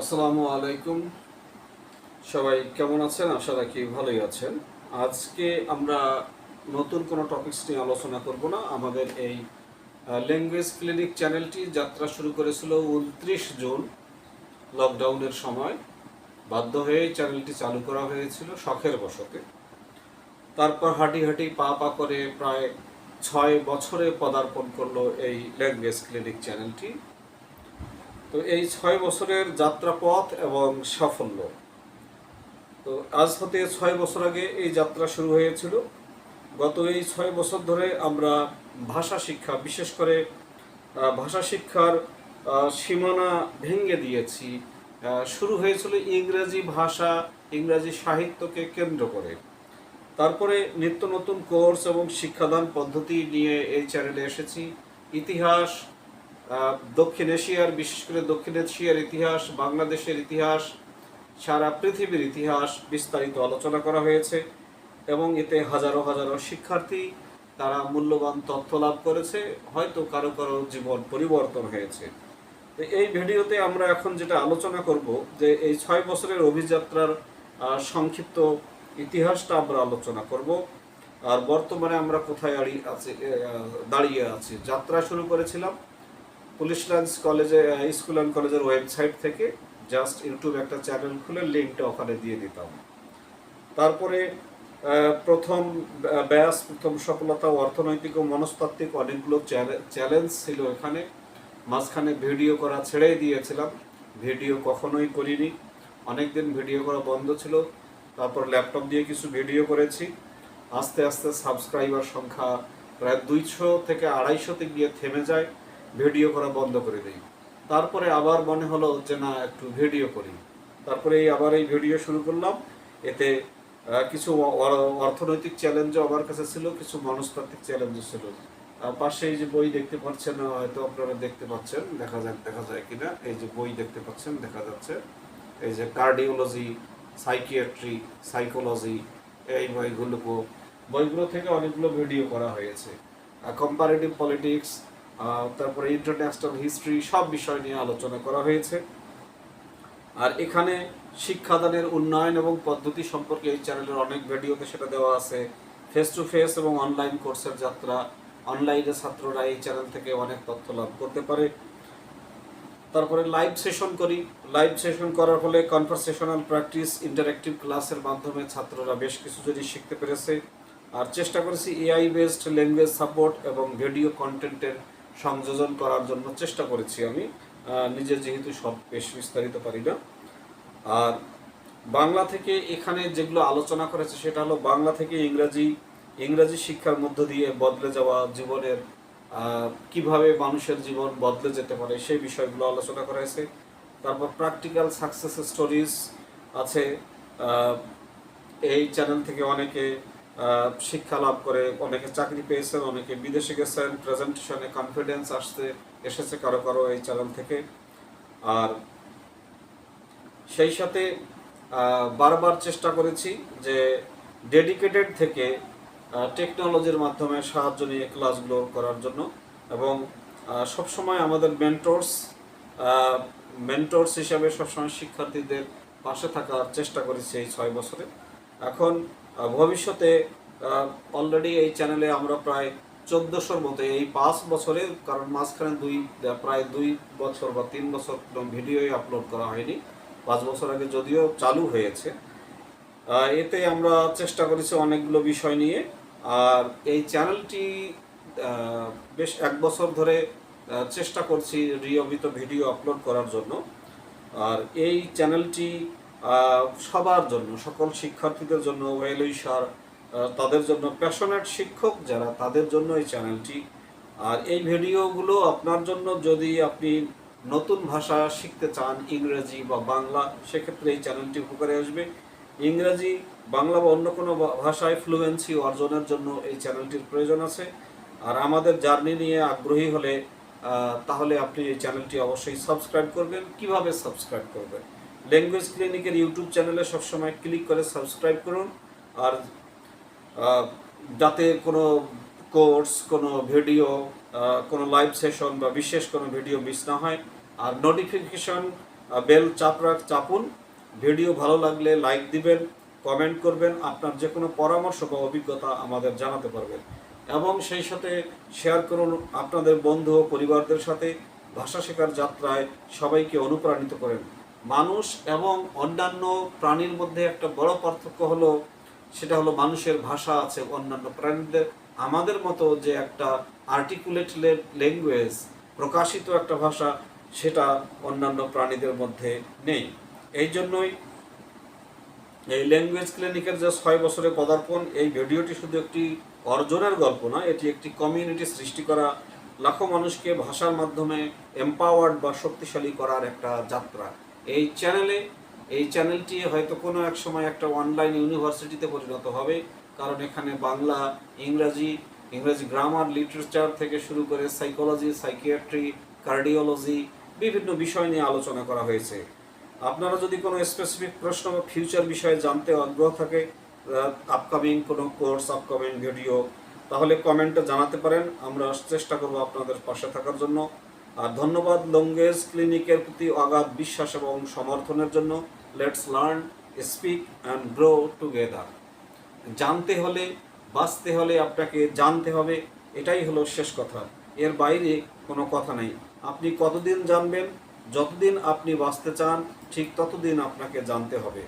আসসালামু আলাইকুম। সবাই কেমন আছেন? আশা রাখি ভালোই আছেন। আজকে আমরা নতুন কোনো টপিকস নিয়ে আলোচনা করব না। আমাদের এই ল্যাঙ্গুয়েজ ক্লিনিক চ্যানেলটি যাত্রা শুরু করেছিল উনত্রিশ জুন। লকডাউনের সময় বাধ্য হয়ে চ্যানেলটি চালু করা হয়েছিল শখের বশতে। তারপর হাঁটি হাঁটি পা পা করে প্রায় ছয় বছরে পদার্পণ করল এই ল্যাঙ্গুয়েজ ক্লিনিক চ্যানেলটি তো এই ছয় বছরের যাত্রাপথ এবং সাফল্য। তো আজ হতে ছয় বছর আগে এই যাত্রা শুরু হয়েছিল। গত এই ছয় বছর ধরে আমরা ভাষা শিক্ষা, বিশেষ করে ভাষা শিক্ষার সীমানা ভেঙে দিয়েছি। শুরু হয়েছিল ইংরেজি ভাষা, ইংরেজি সাহিত্যকে কেন্দ্র করে। তারপরে নিত্য নতুন কোর্স এবং শিক্ষাদান পদ্ধতি নিয়ে এই চ্যানেলে এসেছি। ইতিহাস দক্ষিণ এশিয়ার, বিশেষ করে দক্ষিণ এশিয়ার ইতিহাস, বাংলাদেশের ইতিহাস, সারা পৃথিবীর ইতিহাস বিস্তারিত আলোচনা করা হয়েছে এবং এতে হাজারো হাজারো শিক্ষার্থী তারা মূল্যবান তথ্য লাভ করেছে, হয়তো কারও কারও জীবন পরিবর্তন হয়েছে। তো এই ভিডিওতে আমরা এখন যেটা আলোচনা করব যে এই ছয় বছরের অভিযাত্রার সংক্ষিপ্ত ইতিহাসটা আমরা আলোচনা করব। আর বর্তমানে আমরা কোথায় দাঁড়িয়ে আছি দাঁড়িয়ে আছি, যাত্রা শুরু করেছিলাম। পুলিশ লাইন্স কলেজে স্কুল অ্যান্ড কলেজের ওয়েবসাইট থেকে জাস্ট ইউটিউব একটা চ্যানেল খুলে লিঙ্কটা ওখানে দিয়ে দিতাম। তারপরে প্রথম ব্যাস, প্রথম সফলতা, অর্থনৈতিক ও মনস্তাত্ত্বিক অনেকগুলো চ্যালেঞ্জ ছিল এখানে। মাঝখানে ভিডিও করা ছেড়েই দিয়েছিলাম। ভিডিও কখনোই করিনি। অনেকদিন ভিডিও করা বন্ধ ছিল। তারপর ল্যাপটপ দিয়ে কিছু ভিডিও করেছি। আস্তে আস্তে সাবস্ক্রাইবার সংখ্যা প্রায় দুইশো থেকে আড়াইশোতে গিয়ে থেমে যায়। ভিডিও করা বন্ধ করে দিই। তারপরে আবার মনে হলো যে, না, একটু ভিডিও করি। তারপরে এই আবার এই ভিডিও শুরু করলাম। এতে কিছু অর্থনৈতিক চ্যালেঞ্জও আমার কাছে ছিল, কিছু মনস্তাত্ত্বিক চ্যালেঞ্জও ছিল। পাশে এই যে বই দেখতে পাচ্ছেন, হয়তো আপনারা দেখতে পাচ্ছেন, দেখা যাক, দেখা যায় কিনা। এই যে বই দেখতে পাচ্ছেন, দেখা যাচ্ছে। এই যে কার্ডিওলজি, সাইকিয়াট্রি, সাইকোলজি, এই বইগুলো বইগুলো থেকে অনেকগুলো ভিডিও করা হয়েছে। কম্পারেটিভ পলিটিক্স তারপরে ইন্টারন্যাশনাল হিস্ট্রি সব বিষয় নিয়ে আলোচনা করা হয়েছে। আর এখানে শিক্ষাদানের উন্নয়ন এবং পদ্ধতি সম্পর্কে এই চ্যানেলের অনেক ভিডিওতে সেটা দেওয়া আছে। ফেস টু ফেস এবং অনলাইন কোর্সের যাত্রা অনলাইনে ছাত্ররা এই চ্যানেল থেকে অনেক তথ্য লাভ করতে পারে। তারপরে লাইভ সেশন করি। লাইভ সেশন করার ফলে কনভারসেশনাল প্র্যাকটিস ইন্টারেক্টিভ ক্লাসের মাধ্যমে ছাত্ররা বেশ কিছু জিনিস শিখতে পেরেছে। আর চেষ্টা করেছি এআই বেসড ল্যাঙ্গুয়েজ সাপোর্ট এবং ভিডিও কন্টেন্টের সংযোজন করার জন্য চেষ্টা করেছি আমি। নিজে যেহেতু সব বেশ বিস্তারিত পারি না। আর বাংলা থেকে এখানে যেগুলো আলোচনা করেছে, সেটা হলো বাংলা থেকে ইংরাজি ইংরাজি শিক্ষার মধ্য দিয়ে বদলে যাওয়া জীবনের কীভাবে মানুষের জীবন বদলে যেতে পারে সেই বিষয়গুলো আলোচনা করা হয়েছে। তারপর প্র্যাকটিক্যাল সাকসেস স্টোরিজ আছে। এই চ্যানেল থেকে অনেকে শিক্ষা লাভ করে, অনেকে চাকরি পেয়েছেন, অনেকে বিদেশে গেছেন প্রেজেন্টেশনে কনফিডেন্স আসতে এসেছে কারও কারও এই চ্যানেল থেকে। আর সেই সাথে বারবার চেষ্টা করেছি যে ডেডিকেটেড থেকে টেকনোলজির মাধ্যমে সাহায্য নিয়ে ক্লাসগুলো করার জন্য এবং সবসময় আমাদের মেন্টরস মেন্টরস হিসাবে সবসময় শিক্ষার্থীদের পাশে থাকার চেষ্টা করেছি এই ছয় বছরে। এখন ভবিষ্যতে অলরেডি এই চ্যানেলে আমরা প্রায় চোদ্দোশোর মতো, এই পাঁচ বছরে, কারণ মাঝখানে দুই প্রায় দুই বছর বা তিন বছর ভিডিওই আপলোড করা হয়নি। পাঁচ বছর আগে যদিও চালু হয়েছে। এতে আমরা চেষ্টা করেছি অনেকগুলো বিষয় নিয়ে। আর এই চ্যানেলটি বেশ এক বছর ধরে চেষ্টা করছি নিয়মিত ভিডিও আপলোড করার জন্য। আর এই চ্যানেলটি সবার জন্য, সকল শিক্ষার্থীদের জন্য, ওয়েল উইশার তাদের জন্য প্যাশনেট শিক্ষক যারা তাদের জন্য এই চ্যানেলটি আর এই ভিডিওগুলো আপনার জন্য যদি আপনি নতুন ভাষা শিখতে চান, ইংরেজি বা বাংলা, সেক্ষেত্রে এই চ্যানেলটি উপকারে আসবে। ইংরেজি, বাংলা বা অন্য কোনো ভাষায় ফ্লুয়েন্সি অর্জনের জন্য এই চ্যানেলটির প্রয়োজন আছে। আর আমাদের জার্নি নিয়ে আগ্রহী হলে তাহলে আপনি এই চ্যানেলটি অবশ্যই সাবস্ক্রাইব করবেন। কীভাবে সাবস্ক্রাইব করবেন? ল্যাঙ্গুয়েজ ক্লিনিকের ইউটিউব চ্যানেলে সবসময় ক্লিক করে সাবস্ক্রাইব করুন। আর যাতে কোনো কোর্স কোনো ভিডিও কোনো লাইভ সেশন বা বিশেষ কোনো ভিডিও মিস না হয়, আর নোটিফিকেশন বেল চাপরা চাপুন। ভিডিও ভালো লাগলে লাইক দিবেন কমেন্ট করবেন, আপনার যে কোনো পরামর্শ বা অভিজ্ঞতা আমাদের জানাতে পারবেন। এবং সেই সাথে শেয়ার করুন আপনাদের বন্ধু ও পরিবারদের সাথে। ভাষা শেখার যাত্রায় সবাইকে অনুপ্রাণিত করেন। মানুষ এবং অন্যান্য প্রাণীর মধ্যে একটা বড় পার্থক্য হলো, সেটা হলো মানুষের ভাষা আছে অন্যান্য প্রাণীদের। আমাদের মতো যে একটা আর্টিকুলেট ল্যাঙ্গুয়েজ প্রকাশিত একটা ভাষা, সেটা অন্যান্য প্রাণীদের মধ্যে নেই। এই জন্যই এই ল্যাঙ্গুয়েজ ক্লিনিকের যে ছয় বছরে পদার্পণ, এই ভিডিওটি শুধু একটি অর্জনের গল্প না, এটি একটি কমিউনিটি সৃষ্টি করা, লাখো মানুষকে ভাষার মাধ্যমে এম্পাওয়ার্ড বা শক্তিশালী করার একটা যাত্রা। এই চ্যানেলে এই চ্যানেলটি হয়তো কোনো এক সময় একটা অনলাইন ইউনিভার্সিটিতে পরিণত হবে। কারণ এখানে বাংলা, ইংরাজি, ইংরেজি গ্রামার লিটারেচার থেকে শুরু করে সাইকোলজি সাইকিয়াট্রি কার্ডিওলজি বিভিন্ন বিষয় নিয়ে আলোচনা করা হয়েছে। আপনারা যদি কোনো স্পেসিফিক প্রশ্ন বা ফিউচার বিষয়ে জানতে আগ্রহ থাকে আপকামিং কোনো কোর্স আপকামিং ভিডিও তাহলে কমেন্টে জানাতে পারেন। আমরা চেষ্টা করব আপনাদের পাশে থাকার জন্য। আর ধন্যবাদ লঙ্গেজ ক্লিনিকের প্রতি অগাধ বিশ্বাস এবং সমর্থনের জন্য। Let's learn speak and grow together জানতে হলে, বাঁচতে হলে আপনাকে জানতে হবে, এটাই হলো শেষ কথা। এর বাইরে কোনো কথা নেই। আপনি কতদিন জানবেন? যতদিন আপনি বাঁচতে চান, ঠিক ততদিন আপনাকে জানতে হবে।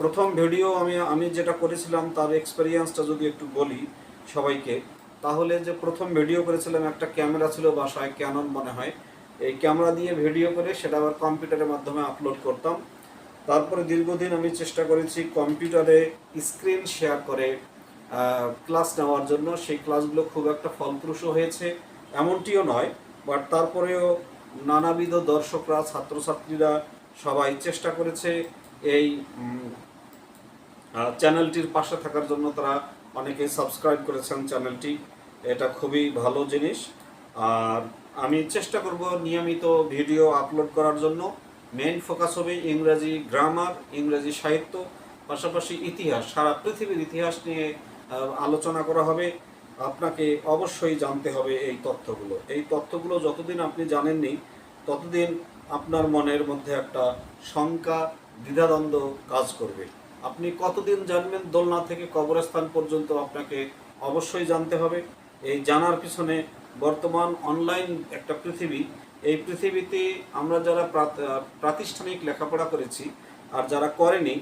প্রথম ভিডিও আমি আমি যেটা করেছিলাম, তার এক্সপেরিয়েন্সটা যদি একটু বলি সবাইকে তাহলে যে প্রথম ভিডিও করেছিলাম, একটা ক্যামেরা ছিল বাসায় ক্যানন মনে হয়। এই ক্যামেরা দিয়ে ভিডিও করে সেটা আবার কম্পিউটারের মাধ্যমে আপলোড করতাম। তারপরে দীর্ঘদিন আমি চেষ্টা করেছি কম্পিউটারে স্ক্রিন শেয়ার করে ক্লাস নেওয়ার জন্য। সেই ক্লাসগুলো খুব একটা ফলপ্রসূ হয়েছে, এমনটিও নয়। বাট তারপরেও নানাবিধ দর্শকরা, ছাত্রছাত্রীরা সবাই চেষ্টা করেছে এই চ্যানেলটির পাশে থাকার জন্য তারা অনেকে সাবস্ক্রাইব করেছেন চ্যানেলটি এটা খুবই ভালো জিনিস। আর আমি চেষ্টা করব নিয়মিত ভিডিও আপলোড করার জন্য। মেইন ফোকাস হবে ইংরাজি গ্রামার ইংরেজি সাহিত্য, পাশাপাশি ইতিহাস। সারা পৃথিবীর ইতিহাস নিয়ে আলোচনা করা হবে। আপনাকে অবশ্যই জানতে হবে এই তথ্যগুলো। এই তথ্যগুলো যতদিন আপনি জানেননি, ততদিন আপনার মনের মধ্যে একটা শঙ্কা, দ্বিধাদ্বন্দ্ব কাজ করবে। আপনি কতদিন জানবেন? দোলনা থেকে কবরস্থান পর্যন্ত আপনাকে অবশ্যই জানতে হবে। এই জানার পিছনে বর্তমান অনলাইন একটা পৃথিবী। এই পৃথিবীতে আমরা যারা প্রাতিষ্ঠানিক লেখাপড়া করেছি আর যারা করেনি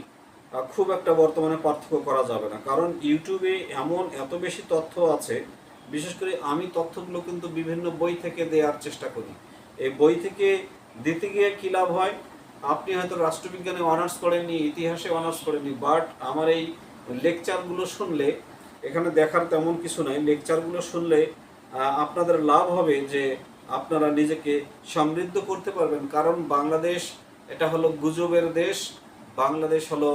খুব একটা বর্তমানে পার্থক্য করা যাবে না। কারণ ইউটিউবে এমন এত বেশি তথ্য আছে, বিশেষ করে আমি তথ্যগুলো কিন্তু বিভিন্ন বই থেকে দেওয়ার চেষ্টা করি। এই বই থেকে দিতে গিয়ে কী লাভ হয়? আপনি হয়তো রাষ্ট্রবিজ্ঞানে অনার্স করেননি, ইতিহাসে অনার্স করেননি বাট আমার এই লেকচারগুলো শুনলে, এখানে দেখার তেমন কিছু নাই লেকচারগুলো শুনলে আপনাদের লাভ হবে যে আপনারা নিজেকে সমৃদ্ধ করতে পারবেন। কারণ বাংলাদেশ, এটা হলো গুজবের দেশ, বাংলাদেশ হলো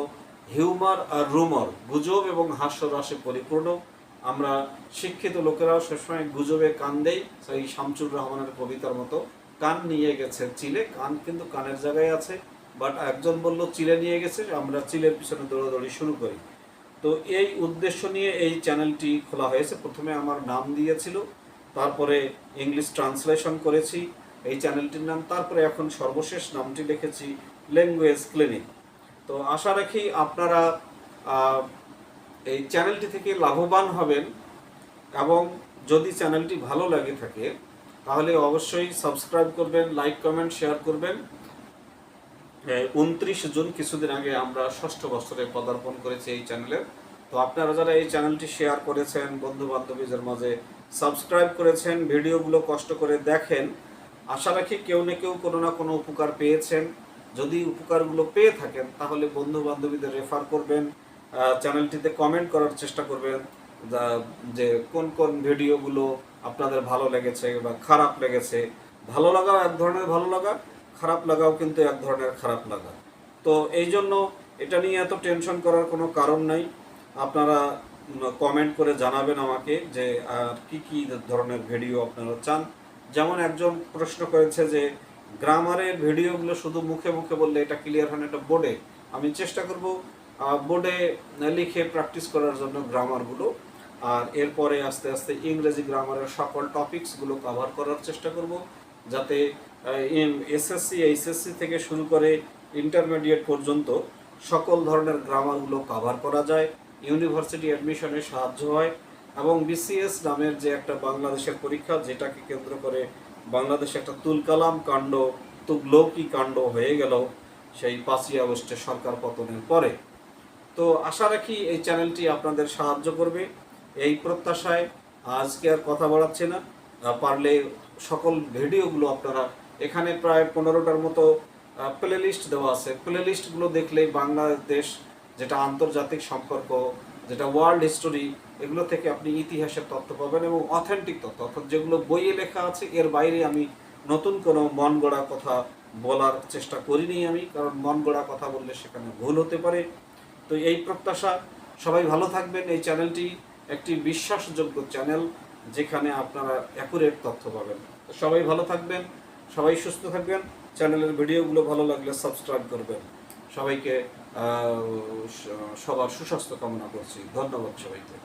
হিউমার আর রুমার গুজব এবং হাস্যরসে পরিপূর্ণ। আমরা শিক্ষিত লোকেরাও সবসময় গুজবে কান দেই, সেই শামচুর রহমানের কবিতার মতো। কান নিয়ে গেছে চিলে, কান কিন্তু কানের জায়গায় আছে বাট একজন বলল, চিলে নিয়ে গেছে আমরা চিলের পিছনে দৌড়াদৌড়ি শুরু করি। তো এই উদ্দেশ্য নিয়ে এই চ্যানেলটি খোলা হয়েছে। প্রথমে আমার নাম দিয়েছিল, তারপরে ইংলিশ ট্রান্সলেশন করেছি এই চ্যানেলটির নাম, তারপরে এখন সর্বশেষ নামটি লিখেছি, ল্যাঙ্গুয়েজ ক্লিনিক। তো আশা রাখি আপনারা এই চ্যানেলটি থেকে লাভবান হবেন এবং যদি চ্যানেলটি ভালো লাগে থাকে তাহলে অবশ্যই সাবস্ক্রাইব করবেন লাইক কমেন্ট শেয়ার করবেন। উনত্রিশ জুন কিছুদিন আগে আমরা ষষ্ঠ বছরে পদার্পণ করেছি এই চ্যানেলের তো আপনারা যারা এই চ্যানেলটি শেয়ার করেছেন বন্ধু বান্ধবীদের মাঝে সাবস্ক্রাইব করেছেন, ভিডিওগুলো কষ্ট করে দেখেন, আশা রাখি কেউ না কেউ কোনো না কোনো উপকার পেয়েছেন। যদি উপকারগুলো পেয়ে থাকেন, তাহলে বন্ধু বান্ধবীদের রেফার করবেন চ্যানেলটিতে কমেন্ট করার চেষ্টা করবেন যে কোন কোন ভিডিওগুলো আপনাদের ভালো লেগেছে বা খারাপ লেগেছে, ভালো লাগাও এক ধরনের ভালো লাগা, খারাপ লাগাও কিন্তু এক ধরনের খারাপ লাগা। তো এই জন্য এটা নিয়ে এত টেনশন করার কোনো কারণ নাই। আপনারা কমেন্ট করে জানাবেন আমাকে যে, আর কি কি ধরনের ভিডিও আপনারা চান। যেমন একজন প্রশ্ন করেছে যে, গ্রামারের ভিডিওগুলো শুধু মুখে মুখে বললে এটা ক্লিয়ার হয় না, এটা বোর্ডে আমি চেষ্টা করব বোর্ডে লিখে প্র্যাকটিস করার জন্য গ্রামারগুলো আর এরপরে আস্তে আস্তে ইংরেজি গ্রামারের সকল টপিকসগুলো কভার করার চেষ্টা করব, যাতে এসএসসি এইচএসসি থেকে শুরু করে ইন্টারমিডিয়েট পর্যন্ত সকল ধরনের গ্রামারগুলো কভার করা যায় ইউনিভার্সিটি অ্যাডমিশনে সাহায্য হয় এবং বিসিএস নামের যে একটা বাংলাদেশের পরীক্ষা, যেটাকে কেন্দ্র করে বাংলাদেশে একটা তুলকালাম কাণ্ড, তুগলকি কাণ্ড হয়ে গেল সেই পাঁচই আগস্টে সরকার পতনের পরে। তো আশা রাখি এই চ্যানেলটি আপনাদের সাহায্য করবে। এই প্রত্যাশায় আজকে আর কথা বাড়াচ্ছি না। পারলে সকল ভিডিওগুলো আপনারা এখানে প্রায় পনেরোটার মতো প্লে লিস্ট দেওয়া আছে। প্লে লিস্টগুলো দেখলেই বাংলাদেশ যেটা আন্তর্জাতিক সম্পর্ক, যেটা ওয়ার্ল্ড হিস্টোরি এগুলো থেকে আপনি ইতিহাসের তথ্য পাবেন এবং অথেন্টিক তথ্য। অর্থাৎ যেগুলো বইয়ে লেখা আছে, এর বাইরে আমি নতুন কোনো মন গড়া কথা বলার চেষ্টা করিনি আমি, কারণ মন গড়া কথা বললে সেখানে ভুল হতে পারে। তো এই প্রত্যাশা, সবাই ভালো থাকবেন। এই চ্যানেলটি একটি বিশ্বাসযোগ্য চ্যানেল যেখানে আপনারা অ্যাকুরেট তথ্য পাবেন। সবাই ভালো থাকবেন, সবাই সুস্থ থাকবেন চ্যানেলের ভিডিওগুলো ভালো লাগলে সাবস্ক্রাইব করবেন। সবাইকে সবার সুস্বাস্থ্য কামনা করছি। ধন্যবাদ সবাইকে।